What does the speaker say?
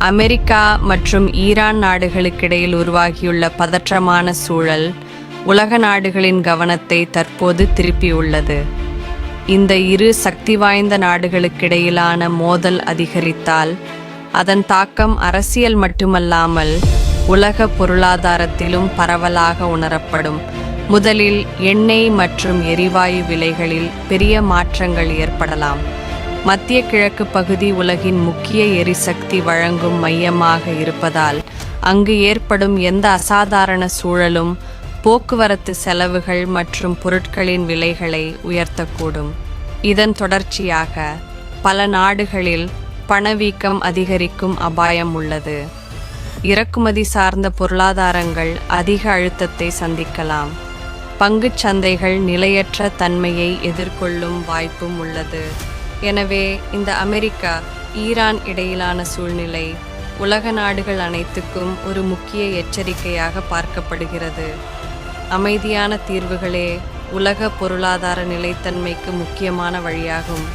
America மற்றும் Iran நாடுகளுக்கிடையில் உருவாகியுள்ள பதற்றமான சூழல் உலக நாடுகளின் கவனத்தை தற்போது திருப்பியுள்ளது. இந்த இரு சக்தி வாய்ந்த நாடுகளுக்கிடையிலான மோதல் அதிகரித்தால் அதன் தாக்கம் அரசியல் மட்டுமல்லாமல் உலக பொருளாதாரத்திலும் பரவலாக உணரப்படும். முதலில் எண்ணெய் மற்றும் எரிவாயு விலைகளில் பெரிய மாற்றங்கள் ஏற்படலாம். மத்திய கிழக்கு பகுதி உலகின் முக்கிய எரிசக்தி வழங்கும் மையமாக இருப்பதால் அங்கு ஏற்படும் எந்த அசாதாரண சூழலும் போக்குவரத்து செலவுகள் மற்றும் பொருட்களின் விலைகளை உயர்த்தக்கூடும். இதன் தொடர்ச்சியாக பல நாடுகளில் பணவீக்கம் அதிகரிக்கும் அபாயம் உள்ளது. இறக்குமதி சார்ந்த பொருளாதாரங்கள் அதிக அழுத்தத்தை சந்திக்கலாம். பங்குச் சந்தைகள் நிலையற்ற தன்மையை எதிர்கொள்ளும் வாய்ப்பும் உள்ளது. எனவே இந்த அமெரிக்கா ஈரான் இடையிலான சூழ்நிலை உலக நாடுகள் அனைத்துக்கும் ஒரு முக்கிய எச்சரிக்கையாக பார்க்கப்படுகிறது. அமைதியான தீர்வுகளே உலக பொருளாதார நிலைத்தன்மைக்கு முக்கியமான வழியாகும்.